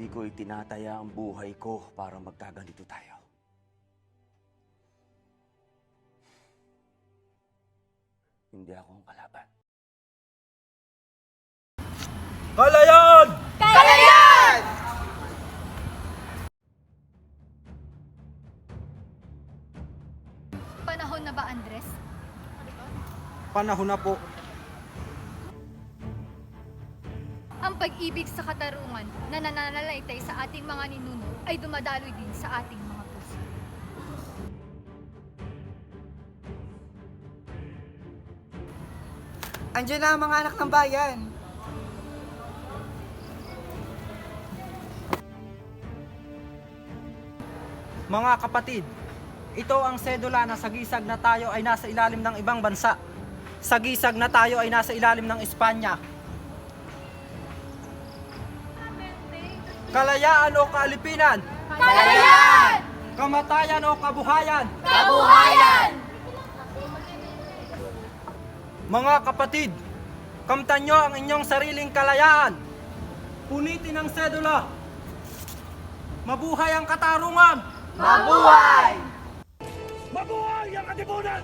Hindi ko itinataya ang buhay ko para magkaganito tayo. Hindi ako ang kalaban. Kalayan! Kalayan! Panahon na ba, Andres? Panahon na po. Ang pag-ibig sa katarungan na nananalaytay sa ating mga ninuno ay dumadaloy din sa ating mga puso. Andiyan na ang mga anak ng bayan. Mga kapatid, ito ang sedula na sagisag na tayo ay nasa ilalim ng ibang bansa. Sagisag na tayo ay nasa ilalim ng Espanya. Kalayaan o kaalipinan, Kalayan! kamatayan o kabuhayan. Kabuhayan! Mga kapatid, kamtan nyo ang inyong sariling kalayaan. Punitin ang sedula. Mabuhay ang katarungan! Mabuhay! Mabuhay ang katipunan!